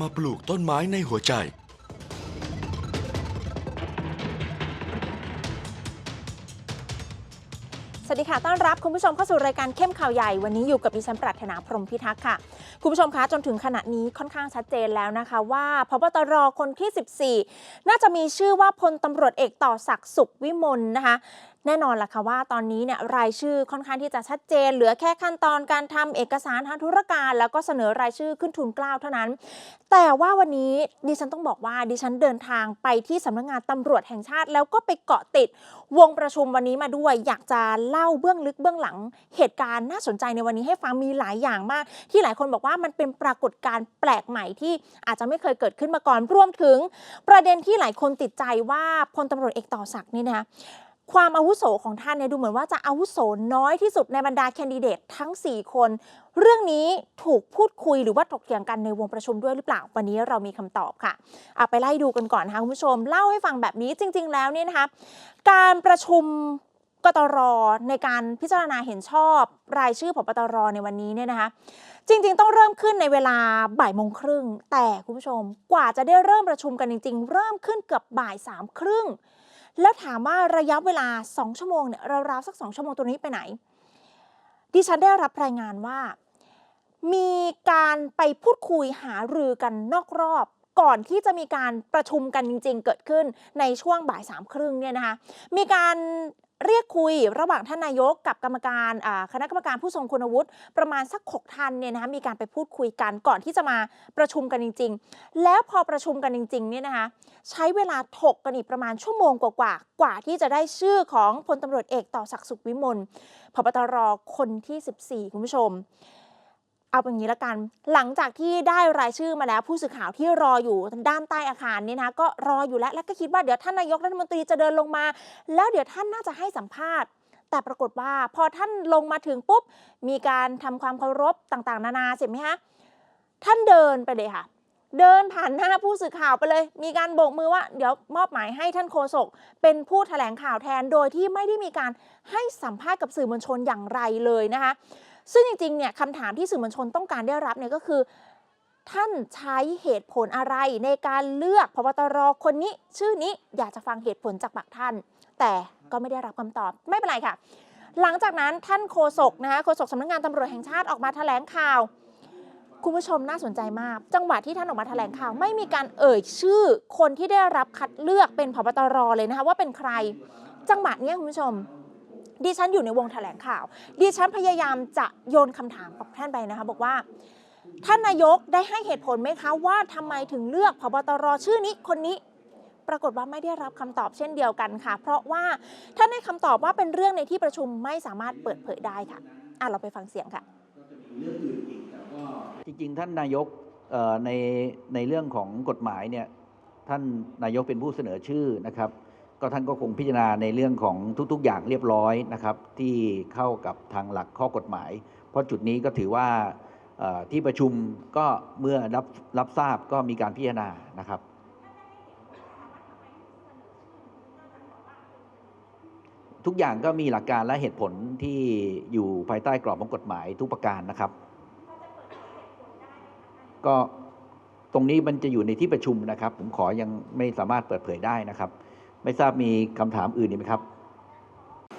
มาปลูกต้นไม้ในหัวใจ สวัสดีค่ะ ต้อนรับคุณผู้ชมเข้าสู่รายการเข้มข่าวใหญ่ วันนี้อยู่กับดิฉันปรัชนาพรหมพิทักษ์ค่ะ คุณผู้ชมคะจนถึงขณะนี้ค่อนข้างชัดเจนแล้วนะคะว่าพบตรคนที่ 14 น่าจะมีชื่อว่าพลตำรวจเอกต่อศักดิ์สุขวิมลนะคะ แน่นอนล่ะค่ะว่าตอนนี้เนี่ยรายชื่อค่อนข้างที่จะชัดเจน เหลือแค่ขั้นตอนการทำเอกสารทางธุรการ แล้วก็เสนอรายชื่อขึ้นทุนกล้าวเท่านั้น แต่ว่าวันนี้ดิฉันต้องบอกว่าดิฉันเดินทางไปที่สำนักงานตำรวจแห่งชาติ แล้วก็ไปเกาะติดวงประชุมวันนี้มาด้วย อยากจะเล่าเบื้องลึกเบื้องหลังเหตุการณ์น่าสนใจในวันนี้ให้ฟังมีหลายอย่างมาก ที่หลายคนบอกว่ามันเป็นปรากฏการณ์แปลกใหม่ที่อาจจะไม่เคยเกิดขึ้นมาก่อนรวมถึง ประเด็นที่หลายคนติดใจว่าพลตำรวจเอกต่อศักดิ์นี่นะคะ ความอาวุโสของท่านเนี่ยดูเหมือนว่าจะอาวุโสน้อยที่สุดในบรรดาแคนดิเดตทั้ง 4 คน เรื่องนี้ถูกพูดคุยหรือว่าถกเถียงกันในวงประชุมด้วยหรือเปล่า วันนี้เรามีคำตอบค่ะเอาไปไล่ดูกันก่อนนะคะคุณผู้ชม เล่าให้ฟังแบบนี้จริง ๆ แล้วเนี่ยนะคะการประชุมกตรในการพิจารณาเห็นชอบ รายชื่อผบตรในวันนี้เนี่ยนะคะจริง ๆ ต้องเริ่มขึ้นในเวลาบ่ายโมงครึ่งแต่คุณผู้ชมกว่าจะได้เริ่มประชุมกันจริง ๆ เริ่มขึ้นเกือบบ่ายสามครึ่ง แล้วถามว่าระยะเวลา 2 ชั่วโมงเนี่ยราวๆสัก 2 ชั่วโมงตัวนี้ไปไหน ดิฉันได้รับรายงานว่า มีการไปพูดคุยหารือกันนอกรอบก่อนที่จะมีการประชุมกันจริง ๆ เกิดขึ้นในช่วงบ่ายสามครึ่งเนี่ยนะคะ มีการ เรียกคุยระหว่างท่านนายกกับกรรมการคณะกรรมการผู้ทรงคุณวุฒิประมาณสักหกท่านเนี่ยนะคะมีการไปพูดคุยกันก่อนที่จะมาประชุมกันจริง ๆ แล้วพอประชุมกันจริงๆเนี่ยนะคะใช้เวลาถกกันอีกประมาณชั่วโมงกว่าๆกว่าที่จะได้ชื่อของพลตำรวจเอกต่อศักดิ์สุขวิมลพบตรคนที่ 14 คุณผู้ชม เอาเป็นอย่างนี้ละกัน หลังจากที่ได้รายชื่อมาแล้วผู้สื่อข่าวที่รออยู่ด้านใต้อาคารนี่นะก็รออยู่แล้ว แล้วก็คิดว่าเดี๋ยวท่านนายกรัฐมนตรีจะเดินลงมา แล้วเดี๋ยวท่านน่าจะให้สัมภาษณ์แต่ปรากฏว่าพอท่านลงมาถึงปุ๊บ มีการทำความเคารพต่างๆ นานาเสร็จไหมคะท่านเดินไปเลยค่ะ เดินผ่านหน้าผู้สื่อข่าวไปเลย มีการโบกมือว่า เดี๋ยวมอบหมายให้ท่านโฆษกเป็นผู้แถลงข่าวแทนโดยที่ไม่ได้มีการให้สัมภาษณ์กับสื่อมวลชนอย่างไรเลยนะคะ ซึ่งจริงๆเนี่ยคำถามที่สื่อมวลชนต้องการได้รับเนี่ยก็คือ ท่านใช้เหตุผลอะไรในการเลือกพบตรคนนี้ ชื่อนี้อยากจะฟังเหตุผลจากปากท่าน แต่ก็ไม่ได้รับคำตอบไม่เป็นไรค่ะ หลังจากนั้นท่านโฆษกนะคะโฆษกสำนักงานตำรวจแห่งชาติออกมาแถลงข่าว คุณผู้ชมน่าสนใจมาก จังหวะที่ท่านออกมาแถลงข่าว ไม่มีการเอ่ยชื่อ คนที่ได้รับคัดเลือกเป็นพบตรเลยนะคะว่าเป็นใคร จังหวะเนี้ยคุณผู้ชม ดิฉันอยู่ในวงแถลงข่าว ดิฉันพยายามจะโยนคำถามกับท่านไปนะคะ บอกว่า ท่านนายกได้ให้เหตุผลไหมคะ ว่าทำไมถึงเลือกพบตรชื่อนี้คนนี้ ปรากฏว่าไม่ได้รับคำตอบเช่นเดียวกันค่ะ เพราะว่าท่านให้คำตอบว่าเป็นเรื่องในที่ประชุมไม่สามารถเปิดเผยได้ค่ะอะเราไปฟังเสียงค่ะจริงๆท่านนายกในในเรื่องของกฎหมายเนี่ยท่านนายกเป็นผู้เสนอชื่อนะครับ ก็ท่านก็คงพิจารณาในเรื่องของทุก ๆ อย่างเรียบร้อยนะครับ ที่เข้ากับทางหลักข้อกฎหมาย เพราะจุดนี้ก็ถือว่าที่ประชุมก็เมื่อรับรับทราบก็มีการพิจารณานะครับ ทุกอย่างก็มีหลักการและเหตุผลที่อยู่ภายใต้กรอบของกฎหมายทุกประการนะครับ ก็ตรงนี้มันจะอยู่ในที่ประชุมนะครับ ผมขอยังไม่สามารถเปิดเผยได้นะครับ ไม่ทราบมีคำถามอื่นอีกไหมครับ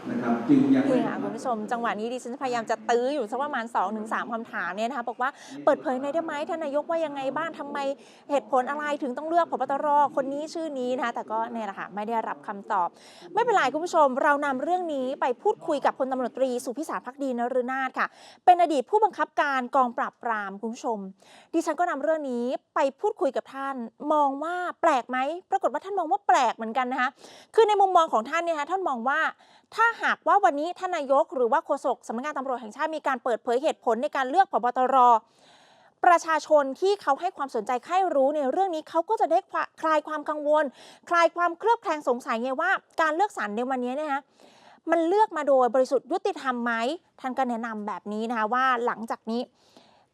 นะครับจึงยังไม่นี่ค่ะคุณผู้ชม จังหวะนี้ดิฉันพยายามจะตื้ออยู่สักประมาณ2-3คำถามเนี่ยนะคะบอกว่าเปิดเผยหน่อยได้ไหมท่านนายกว่ายังไงบ้างทำไมเหตุผลอะไรถึงต้องเลือกพบตรคนนี้ชื่อนี้นะคะแต่ก็เนี่ยแหละค่ะไม่ได้รับคำตอบ ไม่เป็นไรคุณผู้ชม เรานำเรื่องนี้ไปพูดคุยกับพลตำรวจตรีสุพิสารพักดีนฤนาถค่ะ เป็นอดีตผู้บังคับการกองปราบปรามคุณผู้ชม ดิฉันก็นำเรื่องนี้ไปพูดคุยกับท่าน มองว่าแปลกไหมปรากฏว่าท่านมองว่าแปลกเหมือนกันนะคะคือในมุมมองของท่านเนี่ยนะคะท่านมองว่าถ้าหากว่าวันนี้ท่านนายก หรือว่าโฆษกสำนักงานตำรวจแห่งชาติมีการเปิดเผยเหตุผลในการเลือกพบตรประชาชนที่เขาให้ความสนใจใคร่รู้ในเรื่องนี้เขาก็จะได้คลายความกังวล คลายความเคลือบแคลงสงสัยไงว่า การเลือกสรรในวันนี้เนะคะมันเลือกมาโดยบริสุทธิ์ยุติธรรมไหมท่านก็แนะนำแบบนี้นะคะว่าหลังจากนี้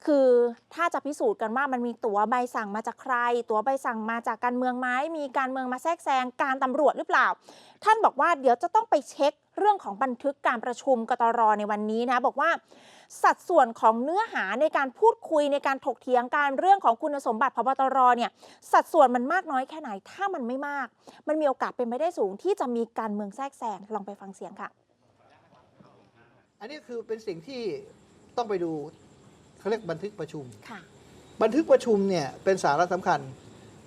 คือถ้าจะพิสูจน์กันว่ามันมีตั๋วใบสั่งมาจากใคร ตั๋วใบสั่งมาจากการเมืองไหมมีการเมืองมาแทรกแซงการตำรวจหรือเปล่า ท่านบอกว่าเดี๋ยวจะต้องไปเช็ค เรื่องของบันทึกการประชุมกตรในวันนี้นะบอกว่า สัดส่วนของเนื้อหาในการพูดคุยในการถกเถียงการเรื่องของคุณสมบัติพบตรเนี่ยสัดส่วนมันมากน้อยแค่ไหนถ้ามันไม่มาก มันมีโอกาสเป็นไปได้สูงที่จะมีการเมืองแทรกแซงลองไปฟังเสียงค่ะ อันนี้คือเป็นสิ่งที่ต้องไปดูเขาเรียกบันทึกประชุมค่ะบันทึกประชุมเนี่ยเป็นสาระสำคัญ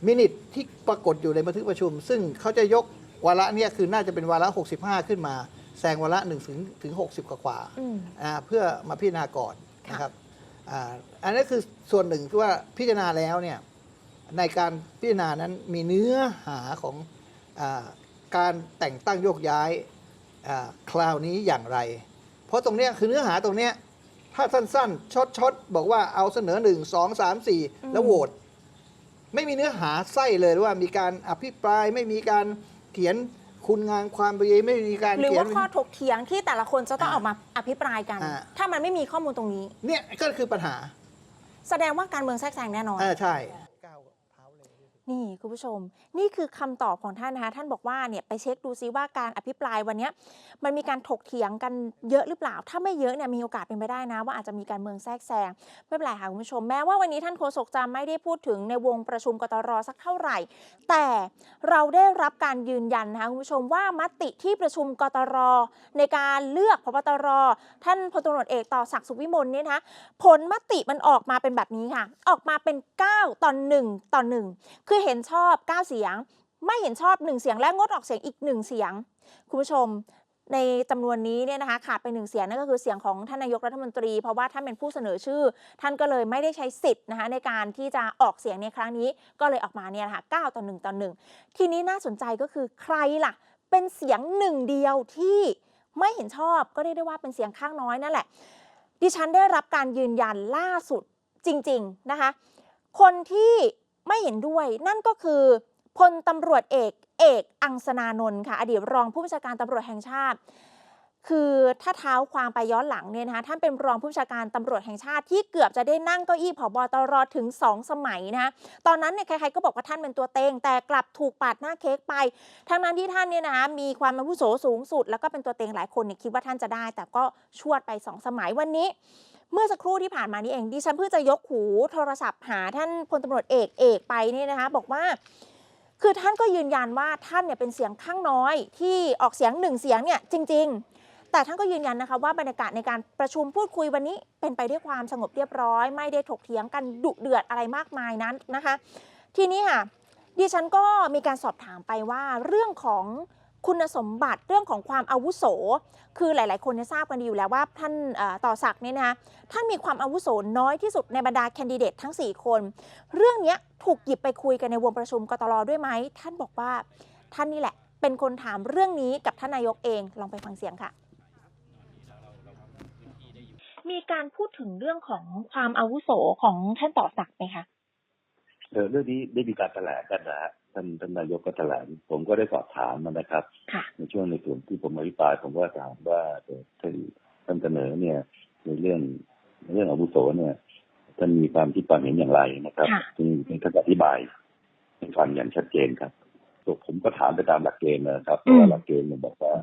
มินิทที่ปรากฏอยู่ในบันทึกประชุม ซึ่งเขาจะยกวาระเนี่ยคือน่าจะเป็นวาระ 65 ขึ้นมา แซงวาระ1ถึงถึง60 กว่ากว่าอืม อ่าเพื่อมาพิจารณาก่อนค่ะ นะครับอ่าอันนี้คือส่วนหนึ่งที่ว่าพิจารณาแล้วเนี่ยในการพิจารณานั้นมีเนื้อหาของอาการแต่งตั้งโยกย้ายอ่าคราวนี้อย่างไร เพราะตรงเนี้ยคือเนื้อหาตรงเนี้ยถ้าสั้นๆชดๆบอกว่าเอาเสนอหนึ่งสองสามสี่อืมแล้วโหวต ไม่มีเนื้อหาไส้เลยว่ามีการอภิปรายไม่มีการเขียน คุณงานความดีไม่มีการหรือเขียว่าน ข้อถกเถียงที่แต่ละคนจะต้องอ่าออกมาอภิปรายกัน อ่า ถ้ามันไม่มีข้อมูลตรงนี้ เนี่ยก็คือปัญหาแสดงว่าการเมืองแทรกแซงแน่นอน อ่าใช่ก้าวเท้าเลย นี่คุณผู้ชม นี่คือคำตอบของท่านนะคะท่านบอกว่าเนี่ยไปเช็คดูซิว่าการอภิปรายวันนี้มันมีการถกเถียงกันเยอะหรือเปล่า ถ้าไม่เยอะเนี่ยมีโอกาสเป็นไปได้นะ ว่าอาจจะมีการเมืองแทรกแซงไม่เป็นไรค่ะคุณผู้ชม แม้ว่าวันนี้ท่านโฆษกจะไม่ได้พูดถึงในวงประชุมกตรสักเท่าไหร่ แต่เราได้รับการยืนยันนะคะคุณผู้ชมว่ามติที่ประชุมกตรในการเลือกพบตรท่านพลตำรวจเอกต่อศักดิ์สุวิมลเนี่ยนะคะผลมติมันออกมาเป็นแบบนี้ค่ะ ออกมาเป็น 9ต่อ1ต่อ1คือเห็นชอบ 9 เสียง ไม่เห็นชอบ 1 เสียงและงดออกเสียงอีก 1 เสียง คุณผู้ชมในจำนวนนี้เนี่ยนะคะขาดไปหนึ่งเสียงนั่นก็คือเสียงของท่านนายกรัฐมนตรี เพราะว่าท่านเป็นผู้เสนอชื่อ ท่านก็เลยไม่ได้ใช้สิทธิ์นะคะในการที่จะออกเสียงในครั้งนี้ ก็เลยออกมาเนี่ยนะคะ9ต่อ1ต่อ1ทีนี้น่าสนใจก็คือใครล่ะ เป็นเสียงหนึ่งเดียวที่ไม่เห็นชอบก็เรียกได้ว่าเป็นเสียงข้างน้อยนั่นแหละ ดิฉันได้รับการยืนยันล่าสุดจริง ๆนะคะ คนที่ ไม่เห็นด้วย นั่นก็คือพลตำรวจเอกเอกอังสนานนท์ค่ะ อดีตรองผู้บัญชาการตำรวจแห่งชาติ คือถ้าเท้าความไปย้อนหลังเนี่ยนะคะท่านเป็นรองผู้บัญชาการตำรวจแห่งชาติที่เกือบจะได้นั่งเก้าอี้ผบตรถึง 2 สมัยนะคะตอนนั้นเนี่ยใครๆก็บอกว่าท่านเป็นตัวเต็งแต่กลับถูกปาดหน้าเค้กไป ทั้งนั้นที่ท่านเนี่ยนะคะมีความอาวุโสสูงสุด แล้วก็เป็นตัวเต็งหลายคนเนี่ยคิดว่าท่านจะได้ แต่ก็ชวดไป 2 สมัยวันนี้ เมื่อสักครู่ที่ผ่านมานี้เองดิฉันเพิ่งจะยกหูโทรศัพท์หาท่านพลตำรวจเอกเอกไปเนี่ยนะคะ บอกว่า คือท่านก็ยืนยันว่าท่านเนี่ยเป็นเสียงข้างน้อย ที่ออกเสียงหนึ่งเสียงเนี่ยจริง ๆ แต่ท่านก็ยืนยันนะคะว่าบรรยากาศในการประชุมพูดคุยวันนี้เป็นไปด้วยความสงบเรียบร้อย ไม่ได้ถกเถียงกันดุเดือดอะไรมากมายนั้นนะคะ ทีนี้ค่ะดิฉันก็มีการสอบถามไปว่าเรื่องของ คุณสมบัติเรื่องของความอาวุโส คือหลาย ๆ คนเนี่ยทราบกันดีอยู่แล้วว่าท่านเอ่อต่อศักดิ์เนี่ยนะคะท่านมีความอาวุโสน้อยที่สุดในบรรดาแคนดิเดตทั้ง 4 คน เรื่องเนี้ยถูกหยิบไปคุยกันในวงประชุมกตลด้วยไหม ท่านบอกว่าท่านนี่แหละ เป็นคนถามเรื่องนี้กับท่านนายกเองลองไปฟังเสียงค่ะมีการพูดถึงเรื่องของความอาวุโสของท่านต่อศักดิ์ไหมคะเออเรื่องนี้ได้มีการแถลงกันนะฮะ ท่านท่านนายกก็แถลงผมก็ได้สอบถามมันนะครับค่ะในช่วงในส่วนที่ผมอภิปรายผมก็ถามว่าเอ่อท่านท่านเสนอเนี่ยในเรื่องในเรื่องอาวุโสเนี่ยท่านมีความคิดความเห็นอย่างไรนะครับค่ะซึ่งท่านอธิบายให้ฟังอย่างชัดเจนครับตัวผมก็ถามไปตามหลักเกณฑ์นะครับเพราะว่าหลักเกณฑ์เนี่ยบอกว่า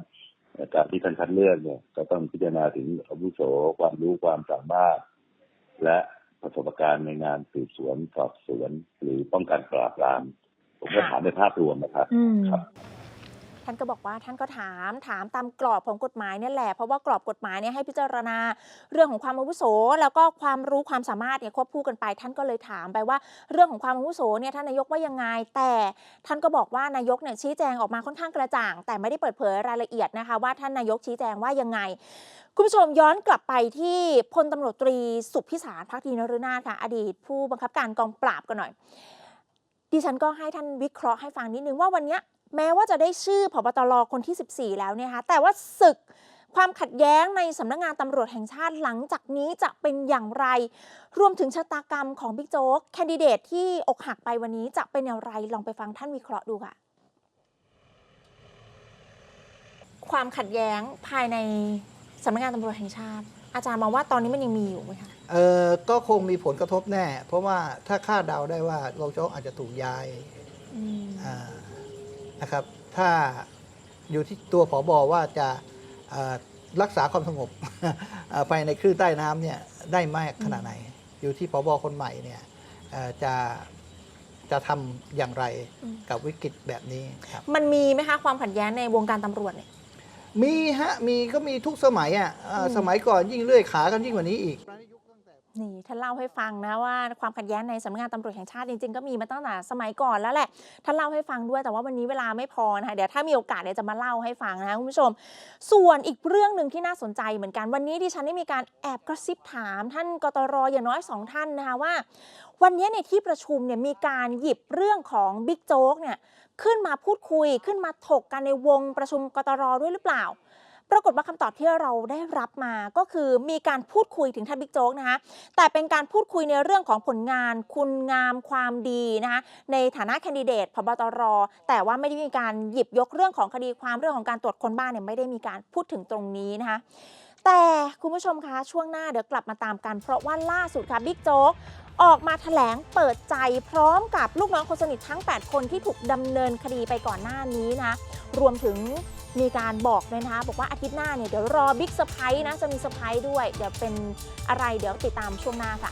เอ่อการที่ท่านคัดเลือกเนี่ย ก็ต้องพิจารณาถึงอาวุโสความรู้ความสามารถ และประสบการณ์ในงานสืบสวนสอบสวน หรือป้องกันปราบปราม ผมก็ค่ะถามในภาพรวมนะครับอืมครับท่านก็บอกว่าท่านก็ถามถามตามกรอบของกฎหมายนี่แหละ เพราะว่ากรอบกฎหมายเนี่ยให้พิจารณาเรื่องของความอาวุโส แล้วก็ความรู้ความสามารถเนี่ยควบคู่กันไป ท่านก็เลยถามไปว่าเรื่องของความอาวุโสเนี่ยท่านนายกว่ายังไง แต่ท่านก็บอกว่านายกเนี่ยชี้แจงออกมาค่อนข้างกระจ่าง แต่ไม่ได้เปิดเผยรายละเอียดนะคะว่าท่านนายกชี้แจงว่ายังไงคุณผู้ชมย้อนกลับไปที่พลตำรวจตรีสุพิสารพักดีนฤนาถค่ะอดีต ผู้บังคับการกองปราบกันหน่อย ดิฉันก็ให้ท่านวิเคราะห์ให้ฟังนิดนึงว่าวันนี้แม้ว่าจะได้ชื่อผบตรคนที่ 14 แล้วเนี่ยคะแต่ว่าศึกความขัดแย้งในสำนักงานตำรวจแห่งชาติหลังจากนี้จะเป็นอย่างไร รวมถึงชะตากรรมของบิ๊กโจ๊กแคนดิเดตที่อกหักไปวันนี้จะเป็นอย่างไรลองไปฟังท่านวิเคราะห์ดูค่ะ ความขัดแย้งภายในสำนักงานตำรวจแห่งชาติ อาจารย์มองว่าตอนนี้มันยังมีอยู่ไหมคะ เออก็คงมีผลกระทบแน่ เพราะว่าถ้าคาดเดาได้ว่ารองโจ๊กอาจจะถูกย้ายอืมอ่านะครับ ถ้าอยู่ที่ตัวผอบอว่าจะเอ่อรักษาความสงบอ่าภายในคลื่นใต้น้ำเนี่ยได้มากขนาดไหน อยู่ที่พบคนใหม่เนี่ยเอ่อจะจะทำอย่างไรอืมกับวิกฤตแบบนี้ครับ มันมีไหมคะความขัดแย้งในวงการตำรวจเนี่ย มีฮะ มีก็มีทุกสมัยอะเอ่ออมสมัยก่อนยิ่งเลื่อยขากันยิ่งกว่านี้อีก นี่ท่านเล่าให้ฟังนะว่าความขัดแย้งในสำนักงานตำรวจแห่งชาติจริงๆก็มีมาตั้งแต่สมัยก่อนแล้วแหละท่านเล่าให้ฟังด้วยแต่ว่าวันนี้เวลาไม่พอนะคะเดี๋ยวถ้ามีโอกาสเดี๋ยวจะมาเล่าให้ฟังนะคะคุณผู้ชม ส่วนอีกเรื่องหนึ่งที่น่าสนใจเหมือนกันวันนี้ดิฉันได้มีการแอบกระซิบถาม ท่านกตรอย่างน้อยสองท่านนะคะว่า วันนี้ในที่ประชุมเนี่ยมีการหยิบเรื่องของบิ๊กโจ๊กเนี่ยขึ้นมาพูดคุยขึ้นมาถกกันในวงประชุมกตรด้วยหรือเปล่า ปรากฏว่าคำตอบที่เราได้รับมาก็คือมีการพูดคุยถึงท่านบิ๊กโจ๊กนะคะแต่เป็นการพูดคุยในเรื่องของผลงาน คุณงามความดีนะคะในฐานะแคนดิเดตพบตร แต่ว่าไม่ได้มีการหยิบยกเรื่องของคดีความเรื่องของการตรวจคนบ้านเนี่ยไม่ได้มีการพูดถึงตรงนี้นะคะ แต่คุณผู้ชมคะช่วงหน้าเดี๋ยวกลับมาตามกัน เพราะว่าล่าสุดค่ะบิ๊กโจ๊กออกมาแถลงเปิดใจพร้อมกับลูกน้องคนสนิททั้ง 8 คนที่ถูกดำเนินคดีไปก่อนหน้านี้นะ รวมถึงมีการบอกเลยนะคะ บอกว่าอาทิตย์หน้าเนี่ยเดี๋ยวรอบิ๊กเซอร์ไพรส์นะจะมีเซอร์ไพรส์ด้วย เดี๋ยวเป็นอะไรเดี๋ยวติดตามช่วงหน้าค่ะ